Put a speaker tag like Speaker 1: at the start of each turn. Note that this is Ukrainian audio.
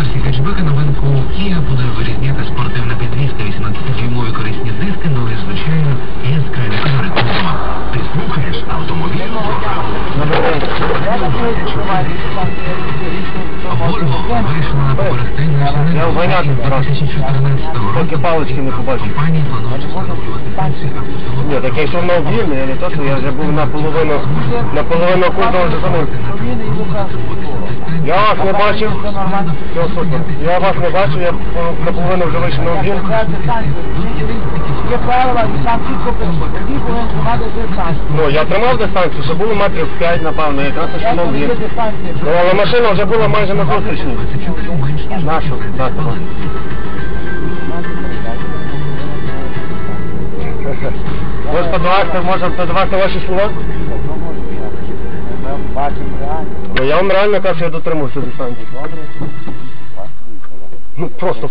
Speaker 1: версії хетчбека новинку Kia буде вирізняти спортивна підвізка 18-дюймові корисні диски, ну і звичайно яскраві кольори кузова. Ти слухаєш автомобільну програму. Volvo вийшла на використання
Speaker 2: збирався.
Speaker 1: 2014 року. Компанії планують встановлювати станцію автосалону.
Speaker 2: Ні, так якщо на об'ємний, я не то, що я вже був наполовину, наполовину вже замив. Я вас не бачив. Я вас не бачив, я наполовину вже вийшов на об'єм.
Speaker 3: Є правила, і чітко пише. Тоді повинен тримати дистанцію.
Speaker 2: Ну, я тримав дистанцію, що було метрів 5, напевно, якраз що на
Speaker 3: дистанція?
Speaker 2: Ну, але машина вже була майже на зустрічній.
Speaker 1: 24 менш
Speaker 2: Нашу, так, так. Ви подавати, можемо подавати ваші слова?
Speaker 3: Бачимо реально.
Speaker 2: Ну, я вам реально кажу, я дотримався дистанції.
Speaker 3: Добре.
Speaker 2: Ну, просто